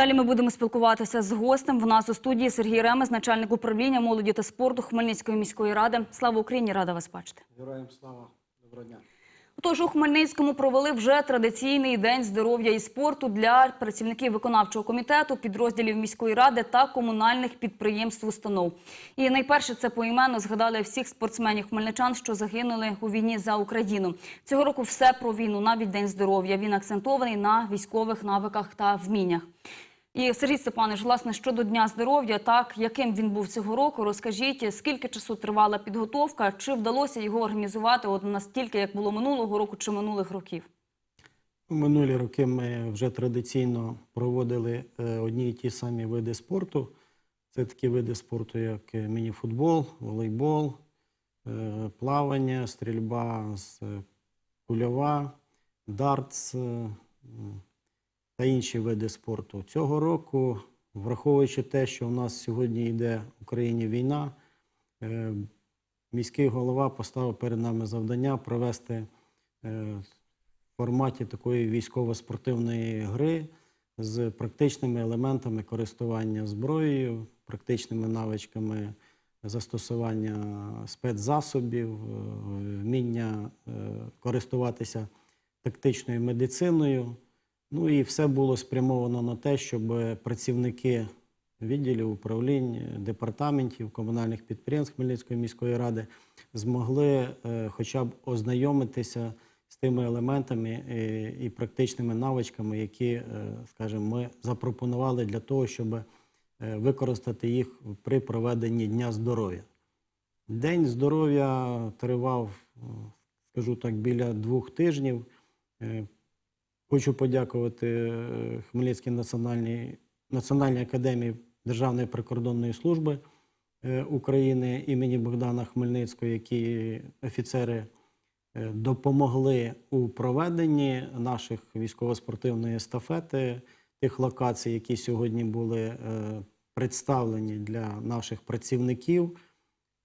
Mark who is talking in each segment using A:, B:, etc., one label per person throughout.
A: Далі ми будемо спілкуватися з гостем. В нас у студії Сергій Ремес, начальник управління молоді та спорту Хмельницької міської ради. Слава Україні! Рада вас бачити.
B: Героям слава, доброго дня.
A: Отож, у Хмельницькому провели вже традиційний день здоров'я і спорту для працівників виконавчого комітету, підрозділів міської ради та комунальних підприємств установ. І найперше це поіменно згадали всіх спортсменів хмельничан, що загинули у війні за Україну. Цього року все про війну, навіть день здоров'я. Він акцентований на військових навиках та вміннях. І Сергій Степанович, власне, щодо дня здоров'я, так яким він був цього року, розкажіть, скільки часу тривала підготовка, чи вдалося його організувати от настільки, як було минулого року чи минулих років?
B: Минулі роки ми вже традиційно проводили е, одні і ті самі види спорту. Це такі види спорту, як е, мініфутбол, волейбол, е, плавання, стрільба з кульова, дартс та інші види спорту. Цього року, враховуючи те, що у нас сьогодні йде в Україні війна, е, міський голова поставив перед нами завдання провести е, в форматі такої військово-спортивної гри з практичними елементами користування зброєю, практичними навичками застосування спецзасобів, е, вміння користуватися тактичною медициною. Ну і все було спрямовано на те, щоб працівники відділів, управлінь, департаментів, комунальних підприємств Хмельницької міської ради змогли е, хоча б ознайомитися з тими елементами е, і практичними навичками, які, е, скажімо, ми запропонували для того, щоб використати їх при проведенні Дня здоров'я. День здоров'я тривав, скажу так, біля двох тижнів. Хочу подякувати е, Хмельницькій національній, Національній академії Державної прикордонної служби е, України імені Богдана Хмельницького, які офіцери е, допомогли у проведенні наших військово-спортивної естафети, тих локацій, які сьогодні були представлені для наших працівників.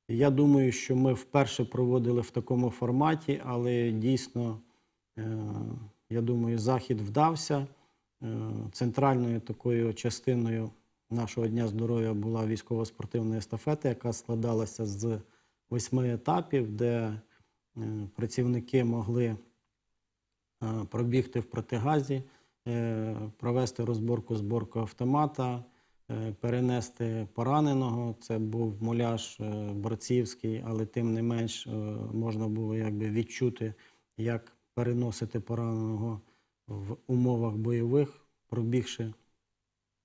B: Я думаю, що ми вперше проводили в такому форматі, але дійсно, я думаю, захід вдався. Е, Центральною такою частиною нашого Дня здоров'я була військово-спортивна естафета, яка складалася з восьми етапів, де е, працівники могли е, пробігти в протигазі, провести розборку зборку автомата, перенести пораненого. Це був муляж борцівський, але тим не менш можна було якби відчути, як переносити пораненого в умовах бойових, пробігши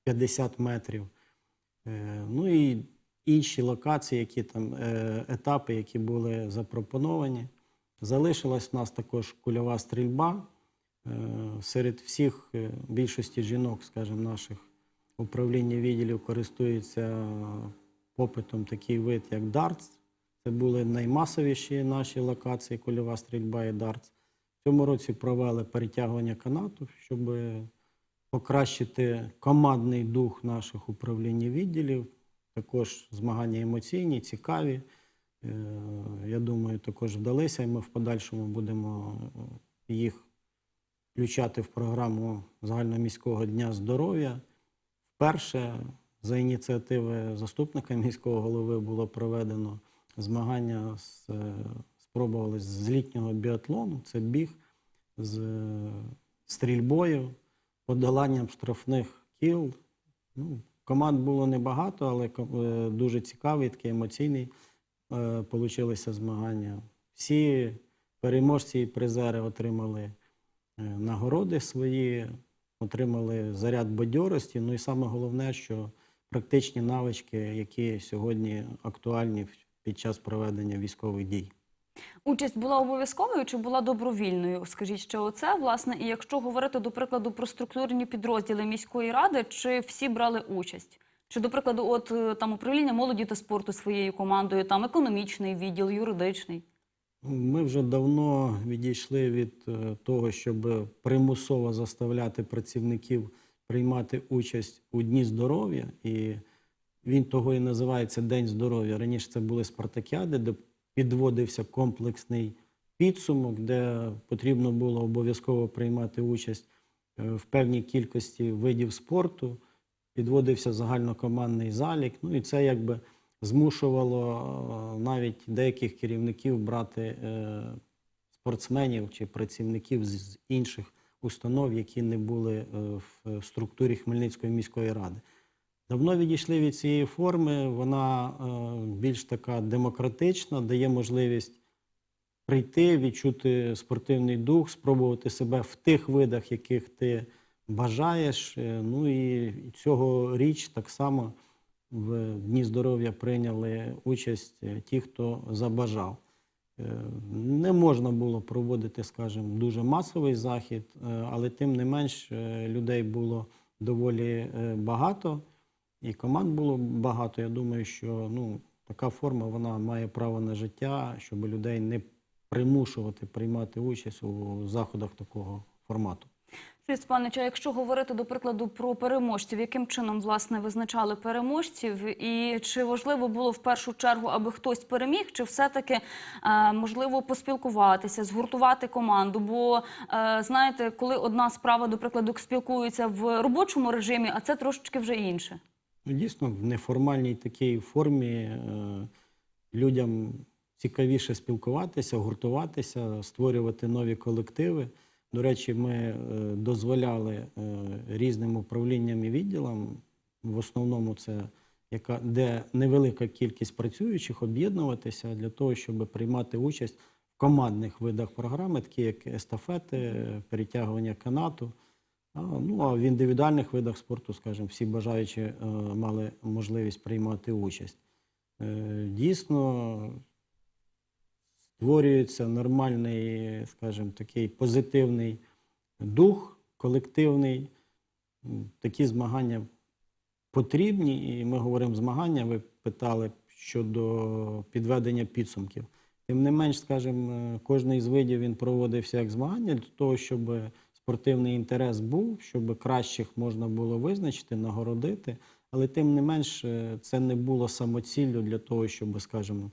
B: 50 метрів. Е, Ну і інші локації, які там е, етапи, які були запропоновані. Залишилась в нас також кульова стрільба. Е, Серед всіх більшості жінок, скажімо, наших управління відділів користується попитом такий вид, як дартс. Це були наймасовіші наші локації кульова стрільба і дартс. Цьому році провели перетягування канату, щоб покращити командний дух наших управління відділів. Також змагання емоційні, цікаві. Е, Я думаю, також вдалися, і ми в подальшому будемо е, їх включати в програму загальноміського дня здоров'я. Вперше за ініціативи заступника міського голови було проведено змагання з спробували з літнього біатлону. Це біг з е, стрільбою, подоланням штрафних кіл. Ну, команд було небагато, але е, дуже цікавий, такий емоційний е, получилися змагання. Всі переможці і призери отримали нагороди свої, отримали заряд бадьорості. Ну і саме головне, що практичні навички, які сьогодні актуальні під час проведення військових дій.
A: Участь була обов'язковою чи була добровільною? Скажіть, що оце власне, і якщо говорити до прикладу про структурні підрозділи міської ради, чи всі брали участь? Чи, до прикладу, от е, там управління молоді та спорту своєю командою, там економічний відділ, юридичний?
B: Ми вже давно відійшли від е, того, щоб примусово заставляти працівників приймати участь у Дні здоров'я. І він того і називається День здоров'я. Раніше це були спартакіади, де підводився комплексний підсумок, де потрібно було обов'язково приймати участь е, в певній кількості видів спорту. підводився загальнокомандний залік. Ну і це якби змушувало е, навіть деяких керівників брати е, спортсменів чи працівників з інших установ, які не були в структурі Хмельницької міської ради. Давно відійшли від цієї форми, вона е, більш така демократична, дає можливість прийти, відчути спортивний дух, спробувати себе в тих видах, яких ти бажаєш. Е, Ну і цього річ так само в Дні здоров'я прийняли участь е, ті, хто забажав. Не можна було проводити, скажімо, дуже масовий захід, але тим не менш людей було доволі багато, і команд було багато. Я думаю, що ну, така форма вона має право на життя, щоб людей не примушувати приймати участь у заходах такого формату.
A: Сергій Степанович, а якщо говорити, до прикладу, про переможців, яким чином, власне, визначали переможців? І чи важливо було в першу чергу, аби хтось переміг, чи все-таки е, можливо поспілкуватися, згуртувати команду? Бо, е, знаєте, коли одна справа, до прикладу, спілкується в робочому режимі, а це трошечки вже інше.
B: Ну, Дійсно, в неформальній такій формі е, людям цікавіше спілкуватися, гуртуватися, створювати нові колективи. До речі, ми е, дозволяли е, різним управлінням і відділам, в основному це яка, де невелика кількість працюючих, об'єднуватися для того, щоб приймати участь в командних видах програми, такі як естафети, перетягування канату. Ну а в індивідуальних видах спорту, скажімо, всі бажаючі е, мали можливість приймати участь. Е, Дійсно, створюється нормальний, скажімо, такий позитивний дух колективний. Такі змагання потрібні, і ми говоримо змагання. Ви питали щодо підведення підсумків. Тим не менш, скажімо, кожен із видів він проводився як змагання для того, щоб спортивний інтерес був, щоб кращих можна було визначити, нагородити. Але тим не менш, е, це не було самоціллю для того, щоб, скажімо,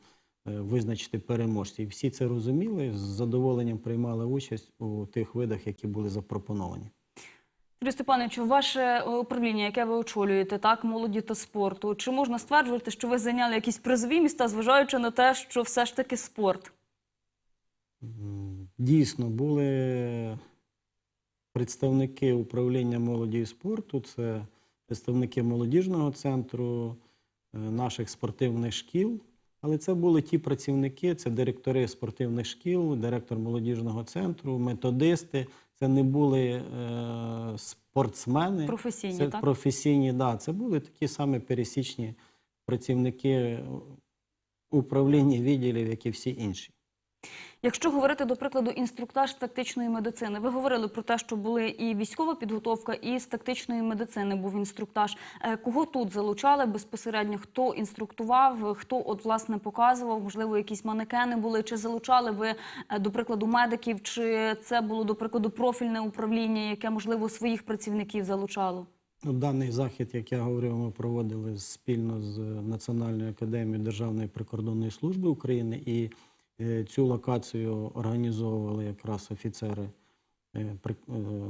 B: е, визначити переможців. Всі це розуміли, з задоволенням приймали участь у тих видах, які були запропоновані.
A: Сергій Степанович, ваше е, управління, яке ви очолюєте, так, молоді та спорту, чи можна стверджувати, що ви зайняли якісь призові міста, зважаючи на те, що все ж таки спорт?
B: Дійсно, були представники управління молоді і спорту, це представники молодіжного центру, е, наших спортивних шкіл. Але це були ті працівники, це директори спортивних шкіл, директор молодіжного центру, методисти. Це не були е, спортсмени.
A: Професійні,
B: це
A: так?
B: професійні, да, це були такі самі пересічні працівники управління відділів, як і всі інші.
A: Якщо говорити, до прикладу, інструктаж з тактичної медицини, ви говорили про те, що були і військова підготовка, і з тактичної медицини був інструктаж. Е, Кого тут залучали безпосередньо? Хто інструктував, хто от власне показував? Можливо, якісь манекени були? Чи залучали ви, е, до прикладу, медиків? Чи це було до прикладу профільне управління, яке можливо своїх працівників залучало?
B: Ну, Даний захід, як я говорив, ми проводили спільно з Національною академією Державної прикордонної служби України, і цю локацію організовували якраз офіцери е, е,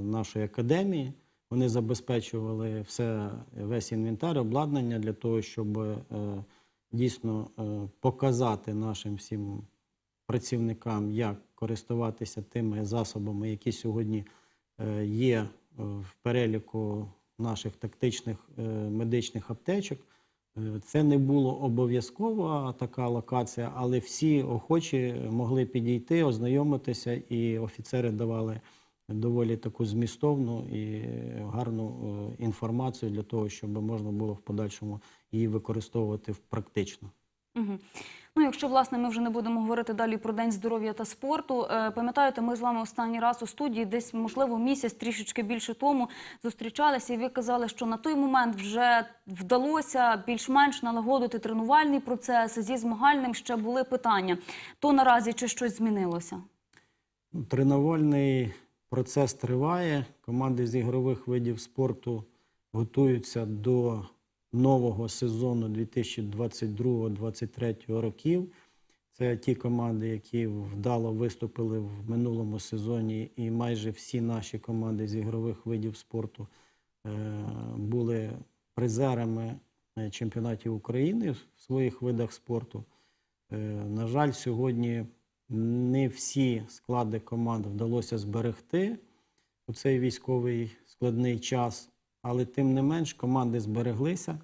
B: нашої академії. Вони забезпечували все, весь інвентар, обладнання для того, щоб е, дійсно е, показати нашим всім працівникам, як користуватися тими засобами, які сьогодні е, є е, в переліку наших тактичних е, медичних аптечок. Це не було обов'язкова така локація, але всі охочі могли підійти, ознайомитися, і офіцери давали доволі таку змістовну і гарну е, інформацію для того, щоб можна було в подальшому її використовувати практично.
A: Угу. Ну, якщо власне ми вже не будемо говорити далі про день здоров'я та спорту. Е, пам'ятаєте, ми з вами останній раз у студії, десь можливо місяць, трішечки більше тому зустрічалися, і ви казали, що на той момент вже вдалося більш-менш налагодити тренувальний процес зі змагальним. Ще були питання. То наразі чи щось змінилося?
B: Ну, Тренувальний процес триває. Команди з ігрових видів спорту готуються до нового сезону 2022-2023 років. Це ті команди, які вдало виступили в минулому сезоні, і майже всі наші команди з ігрових видів спорту е, були призерами е, чемпіонатів України в своїх видах спорту. Е, На жаль, сьогодні не всі склади команд вдалося зберегти у цей військовий складний час, але тим не менш команди збереглися.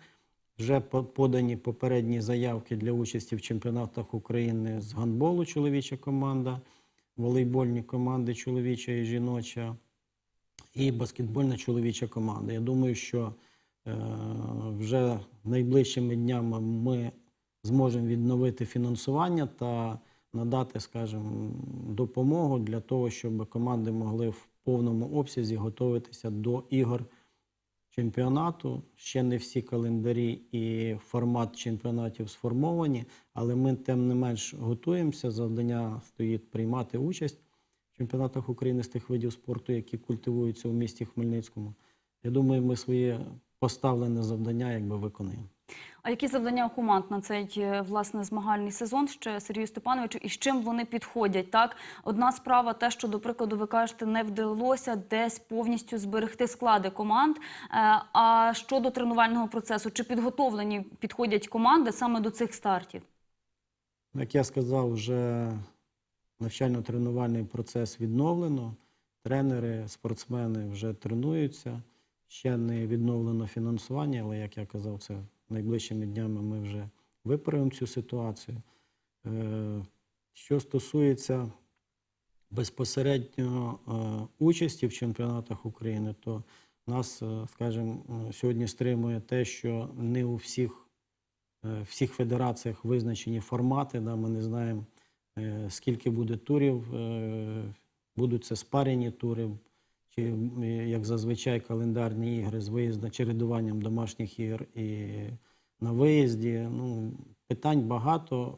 B: Вже подані попередні заявки для участі в чемпіонатах України з гандболу чоловіча команда, волейбольні команди чоловіча і жіноча, і баскетбольна чоловіча команда. Я думаю, що е, вже найближчими днями ми зможемо відновити фінансування та надати, скажімо, допомогу для того, щоб команди могли в повному обсязі готуватися до ігор чемпіонату. Ще не всі календарі і формат чемпіонатів сформовані, але ми тим не менш готуємося. Завдання стоїть приймати участь в чемпіонатах України з тих видів спорту, які культивуються у місті Хмельницькому. Я думаю, ми своє поставлене завдання якби виконуємо.
A: А які завдання у команд на цей е, власне змагальний сезон ще Сергію Степановичу, і з чим вони підходять? Так, одна справа, те, що до прикладу, ви кажете, не вдалося десь повністю зберегти склади команд. Е, А щодо тренувального процесу, чи підготовлені підходять команди саме до цих стартів?
B: Як я сказав, вже навчально-тренувальний процес відновлено. Тренери, спортсмени вже тренуються. Ще не відновлено фінансування, але як я казав, це найближчими днями ми вже виправимо цю ситуацію. Е, Що стосується безпосередньо е, участі в чемпіонатах України, то нас, е, скажімо, сьогодні стримує те, що не у всіх всіх федераціях визначені формати. Да, ми не знаємо, скільки буде турів, будуть це спарені тури, чи е, як зазвичай календарні ігри з виїзду, чередуванням домашніх ігор і на виїзді. Ну, питань багато.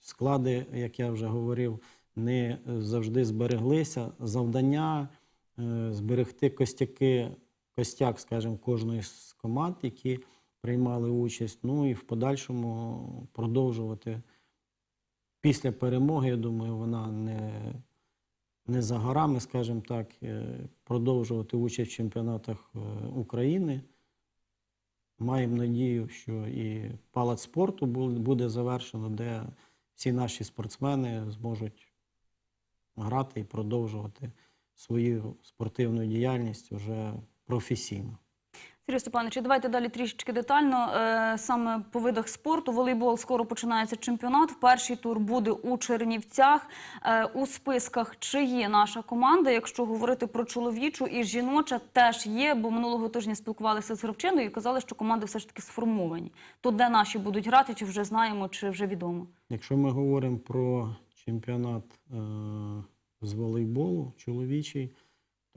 B: Склади, як я вже говорив, не завжди збереглися. Завдання е, зберегти костяки, костяк, скажімо, кожної з команд, які приймали участь. Ну і в подальшому продовжувати після перемоги. Я думаю, вона не, не за горами, скажімо так, е, продовжувати участь в чемпіонатах е, України. Маємо надію, що і палац спорту буде завершено, де всі наші спортсмени зможуть грати і продовжувати свою спортивну діяльність вже професійно.
A: Сергій Степанович, давайте далі трішечки детально. Е, Саме по видах спорту. Волейбол скоро починається чемпіонат. Перший тур буде у Чернівцях. Е, У списках чи є наша команда? Якщо говорити про чоловічу і жіноча, теж є, бо минулого тижня спілкувалися з гравчиною і казали, що команди все ж таки сформовані. То де наші будуть грати, чи вже знаємо, чи вже відомо?
B: Якщо ми говоримо про чемпіонат е, з волейболу чоловічий,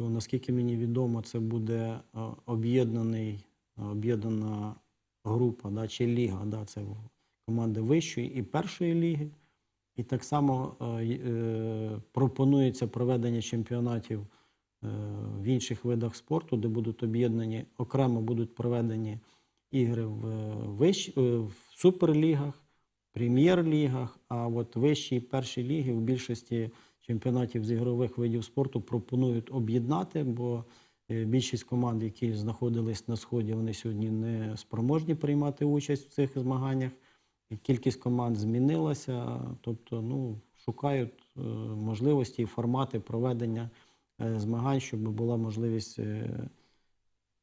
B: то наскільки мені відомо, це буде е, об'єднаний, об'єднана група да, чи ліга. Да, це команди вищої і першої ліги. І так само е, е, пропонується проведення чемпіонатів е, в інших видах спорту, де будуть об'єднані, окремо будуть проведені ігри в, е, вищ, е, в суперлігах, прем'єр-лігах, а от вищі і перші ліги в більшості чемпіонатів з ігрових видів спорту пропонують об'єднати, бо е, більшість команд, які знаходились на сході, вони сьогодні не спроможні приймати участь в цих змаганнях. Кількість команд змінилася, тобто ну, шукають е, можливості і формати проведення е, змагань, щоб була можливість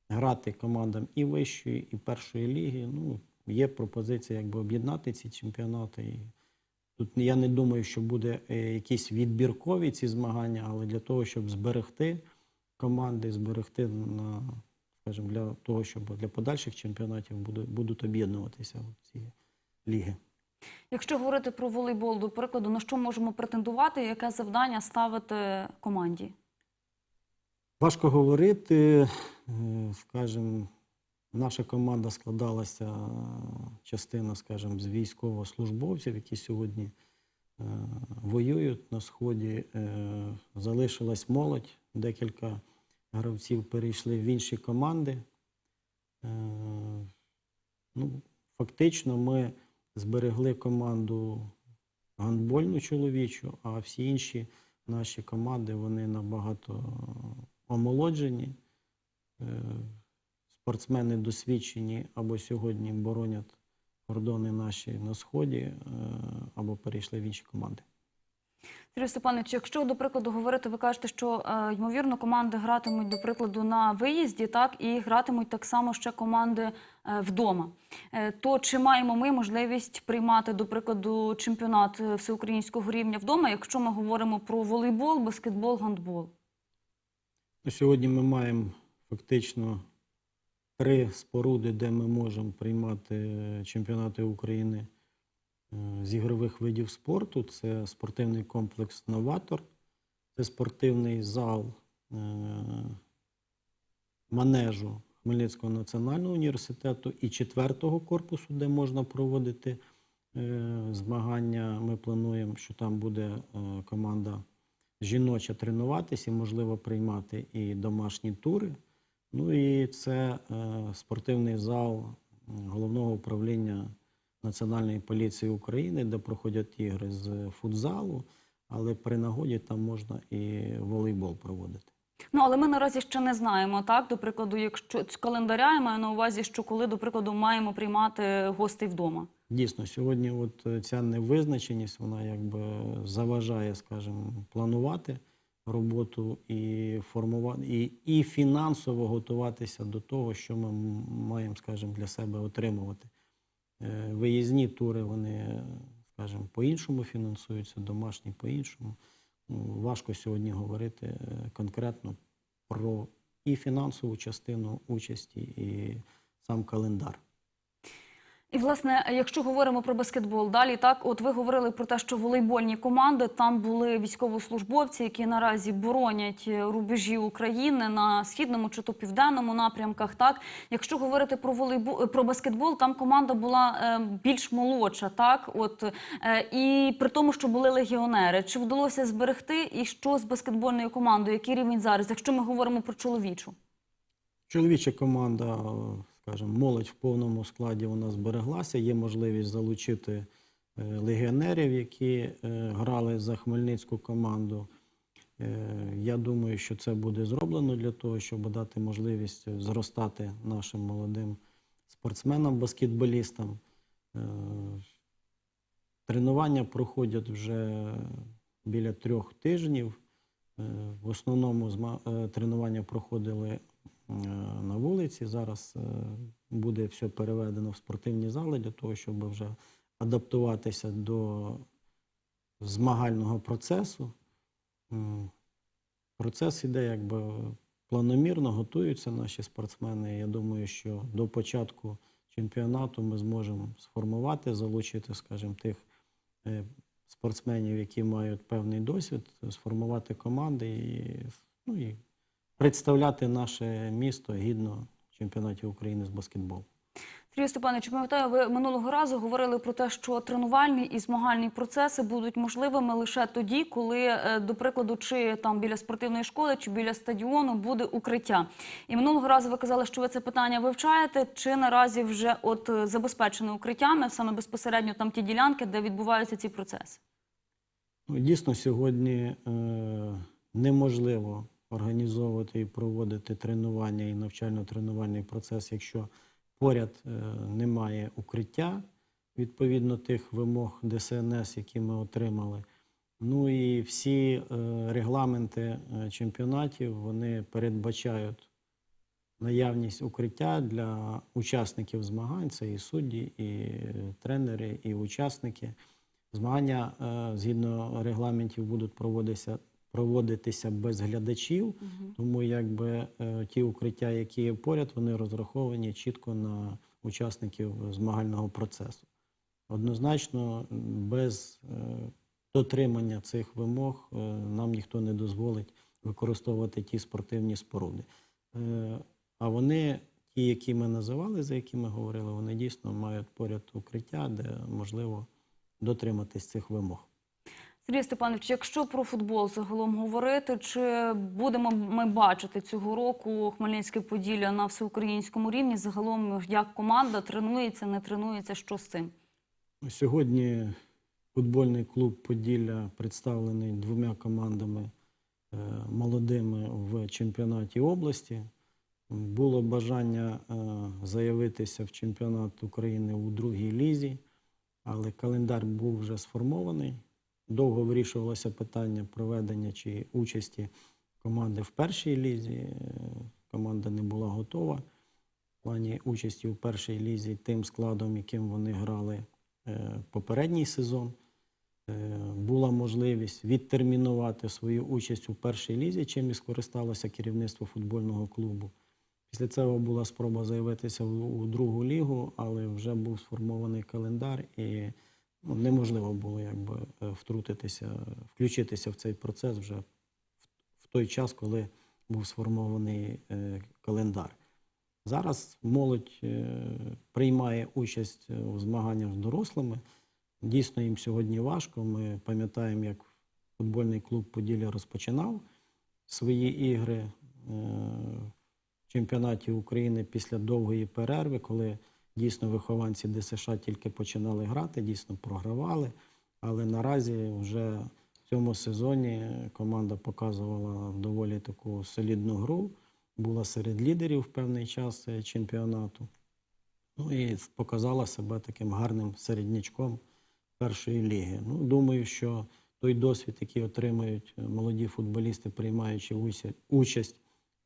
B: грати командам і вищої, і першої ліги. Ну, є пропозиція якби об'єднати ці чемпіонати. Тут я не думаю, що буде е, якісь відбіркові ці змагання, але для того, щоб зберегти команди, зберегти на, скажімо, для того, щоб для подальших чемпіонатів будуть, будуть об'єднуватися ці ліги.
A: Якщо говорити про волейбол, до прикладу, на що можемо претендувати, яке завдання ставити команді?
B: Важко говорити. Е, Скажімо, наша команда складалася е, частина, скажімо, з військовослужбовців, які сьогодні е, воюють на сході. Е, Залишилась молодь. Декілька гравців перейшли в інші команди. Ну, фактично, ми зберегли команду гандбольну чоловічу, а всі інші наші команди вони набагато омолоджені. Спортсмени досвідчені або сьогодні боронять кордони наші на сході, е, або перейшли в інші команди.
A: Сергій Степанович, якщо до прикладу говорити, ви кажете, що е, ймовірно команди гратимуть до прикладу на виїзді, так і гратимуть так само ще команди е, вдома. То чи маємо ми можливість приймати до прикладу чемпіонат всеукраїнського рівня вдома, якщо ми говоримо про волейбол, баскетбол, гандбол?
B: Ну, Сьогодні ми маємо фактично три споруди, де ми можемо приймати е, чемпіонати України е, з ігрових видів спорту. Це спортивний комплекс Новатор, це спортивний зал е, манежу Хмельницького національного університету і четвертого корпусу, де можна проводити змагання. Ми плануємо, що там буде команда жіноча тренуватися і, можливо, приймати і домашні тури. Ну і це е, спортивний зал головного управління Національної поліції України, де проходять ігри з футзалу, але при нагоді там можна і волейбол проводити.
A: Ну але ми наразі ще не знаємо, так до прикладу, якщо з календаря я маю на увазі, що коли до прикладу маємо приймати гостей вдома.
B: Дійсно, сьогодні от е, ця невизначеність, вона якби заважає, скажімо, планувати роботу і формувати, і, і фінансово готуватися до того, що ми маємо, скажімо, для себе отримувати. Е, Виїзні тури, вони, скажімо, по-іншому фінансуються, домашні по-іншому. Ну, важко сьогодні говорити е, конкретно про і фінансову частину участі, і сам календар.
A: І власне, якщо говоримо про баскетбол, далі так, от ви говорили про те, що волейбольні команди там були військовослужбовці, які наразі боронять е, рубежі України на східному чи то південному напрямках. Так, якщо говорити про волейбол про баскетбол, там команда була е, більш молодша, так от е, і при тому, що були легіонери, чи вдалося зберегти і що з баскетбольною командою? Який рівень зараз, якщо ми говоримо про чоловічу?
B: Чоловіча команда, е, скажімо, молодь в повному складі вона збереглася. Є можливість залучити е, легіонерів, які е, грали за хмельницьку команду. Е, Я думаю, що це буде зроблено для того, щоб дати можливість зростати нашим молодим спортсменам, баскетболістам. Тренування проходять вже біля трьох тижнів. В основному тренування проходили на вулиці. Зараз е, буде все переведено в спортивні зали для того, щоб вже адаптуватися до змагального процесу. Процес іде якби планомірно, готуються наші спортсмени. Я думаю, що до початку чемпіонату ми зможемо сформувати, залучити, скажімо, тих е, спортсменів, які мають певний досвід, сформувати команди і, ну, і представляти наше місто гідно в чемпіонаті України з баскетболу.
A: Сергій Степанович, пам'ятаю, ви минулого разу говорили про те, що тренувальні і змагальні процеси будуть можливими лише тоді, коли, е, до прикладу, чи там біля спортивної школи, чи біля стадіону буде укриття. І минулого разу ви казали, що ви це питання вивчаєте, чи наразі вже от е, забезпечено укриттями, саме безпосередньо там ті ділянки, де відбуваються ці процеси.
B: Ну, Дійсно, сьогодні е, неможливо організовувати і проводити тренування і навчально-тренувальний процес, якщо поряд е, немає укриття відповідно тих вимог ДСНС, які ми отримали. Ну і всі е, регламенти е, чемпіонатів вони передбачають наявність укриття для учасників змагань. Це і судді, і тренери, і учасники. Змагання згідно регламентів будуть проводитися, проводитися без глядачів, тому якби е, ті укриття, які є поряд, вони розраховані чітко на учасників змагального процесу. Однозначно, без е, дотримання цих вимог е, нам ніхто не дозволить використовувати ті спортивні споруди. А вони, ті, які ми називали, за які ми говорили, вони дійсно мають поряд укриття, де можливо дотриматись цих вимог.
A: Сергій Степанович, якщо про футбол загалом говорити, чи будемо ми бачити цього року Хмельницьке Поділля на всеукраїнському рівні? Загалом як команда тренується, не тренується, що з цим?
B: Сьогодні футбольний клуб Поділля представлений двома командами е, молодими в чемпіонаті області. Було бажання е, заявитися в чемпіонат України у другій лізі, але календар був вже сформований. Довго вирішувалося питання проведення чи участі команди в першій лізі. Е, Команда не була готова в плані участі у першій лізі тим складом, яким вони грали е, попередній сезон. Е, Була можливість відтермінувати свою участь у першій лізі, чим і скористалося керівництво футбольного клубу. Після цього була спроба заявитися у, другу лігу, але вже був сформований календар, і ну, неможливо було якби е, втрутитися, включитися в цей процес вже в, той час, коли був сформований е, календар. Зараз молодь е, приймає участь у змаганнях з дорослими. Дійсно, їм сьогодні важко. Ми пам'ятаємо, як футбольний клуб Поділля розпочинав свої ігри в чемпіонаті України після довгої перерви, коли дійсно вихованці ДСШ тільки починали грати, дійсно програвали. Але наразі вже в цьому сезоні команда показувала доволі таку солідну гру, була серед лідерів в певний час е, чемпіонату. Ну і показала себе таким гарним середнячком першої ліги. Ну, думаю, що той досвід, який отримають е, молоді футболісти, приймаючи участь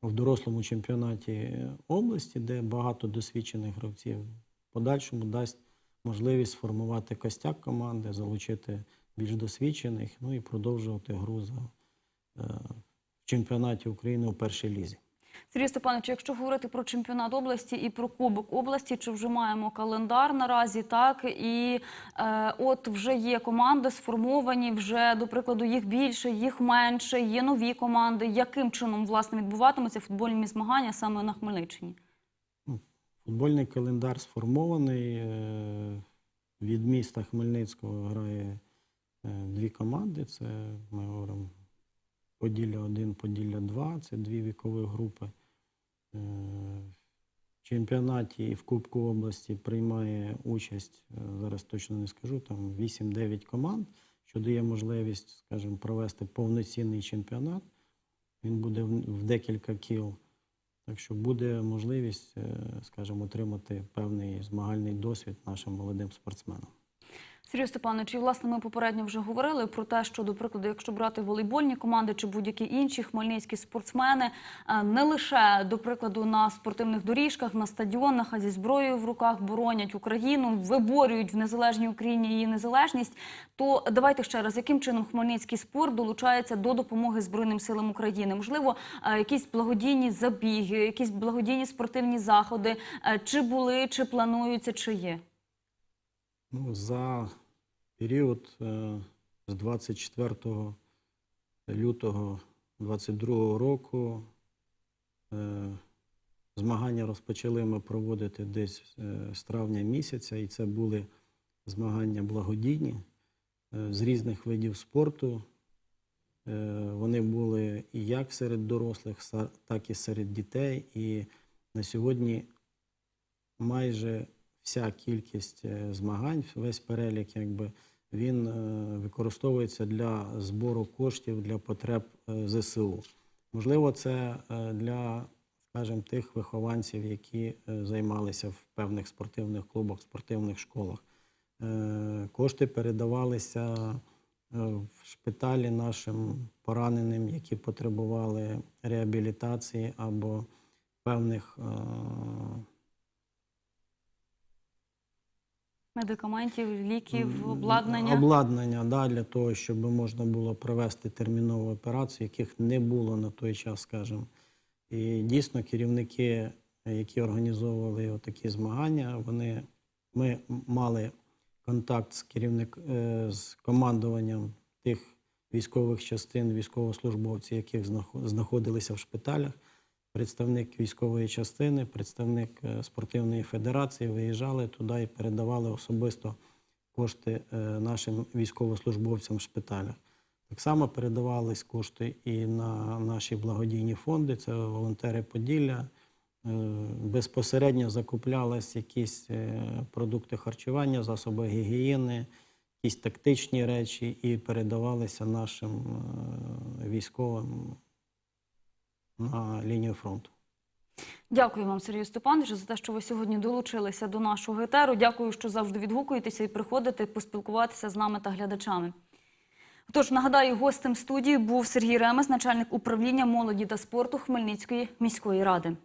B: в дорослому чемпіонаті області, де багато досвідчених гравців, в подальшому дасть можливість сформувати костяк команди, залучити більш досвідчених, ну і продовжувати гру за, е, в чемпіонаті України у першій лізі.
A: Сергій Степанович, якщо говорити про чемпіонат області і про Кубок області, чи вже маємо календар наразі, так і е, от вже є команди сформовані, вже до прикладу їх більше, їх менше, є нові команди. Яким чином власне відбуватимуться футбольні змагання саме на Хмельниччині?
B: Футбольний календар сформований. е, Від міста Хмельницького грає е, дві команди. Це ми говоримо Поділля 1, Поділля 2. Це дві вікові групи. Е, В чемпіонаті і в Кубку області приймає участь, е, зараз точно не скажу, там 8-9 команд, що дає можливість, скажімо, провести повноцінний чемпіонат. Він буде в декілька кіл. Так що буде можливість, е, скажімо, отримати певний змагальний досвід нашим молодим спортсменам.
A: Сергій Степанович, і власне ми попередньо вже говорили про те, що, до прикладу, якщо брати волейбольні команди чи будь-які інші хмельницькі спортсмени, е, не лише до прикладу на спортивних доріжках, на стадіонах, а зі зброєю в руках боронять Україну, виборюють в незалежній Україні її незалежність. То давайте ще раз, яким чином хмельницький спорт долучається до допомоги Збройним силам України? Можливо, е, якісь благодійні забіги, якісь благодійні спортивні заходи, е, чи були, чи плануються, чи є?
B: Ну, за період е, з 24 лютого 2022 року е, змагання розпочали ми проводити десь е, з травня місяця, і це були змагання благодійні з різних видів спорту. Вони були і як серед дорослих, так і серед дітей. І на сьогодні майже вся кількість е, змагань, весь перелік, якби він е, використовується для збору коштів для потреб е, ЗСУ. Можливо, це для, скажімо, тих вихованців, які займалися в певних спортивних клубах, спортивних школах. Кошти передавалися в шпиталі нашим пораненим, які потребували реабілітації або певних
A: Медикаментів, ліків, обладнання.
B: Обладнання, да, для того, щоб можна було провести термінову операцію, яких не було на той час, скажімо. І дійсно керівники, які організовували такі змагання, вони, ми мали контакт з керівник, е, з командуванням тих військових частин, військовослужбовців, яких знаходилися в шпиталях. Представник військової частини, представник е, спортивної федерації виїжджали туди і передавали особисто кошти е, нашим військовослужбовцям в шпиталях. Так само передавались кошти і на наші благодійні фонди, це волонтери Поділля. Е, Безпосередньо закуплялись якісь продукти харчування, засоби гігієни, якісь тактичні речі і передавалися нашим військовим на лінію фронту.
A: Дякую вам, Сергію Степановичу, за те, що ви сьогодні долучилися до нашого етеру. Дякую, що завжди відгукуєтеся і приходите поспілкуватися з нами та глядачами. Тож нагадаю, гостем студії був Сергій Ремес, начальник управління молоді та спорту Хмельницької міської ради.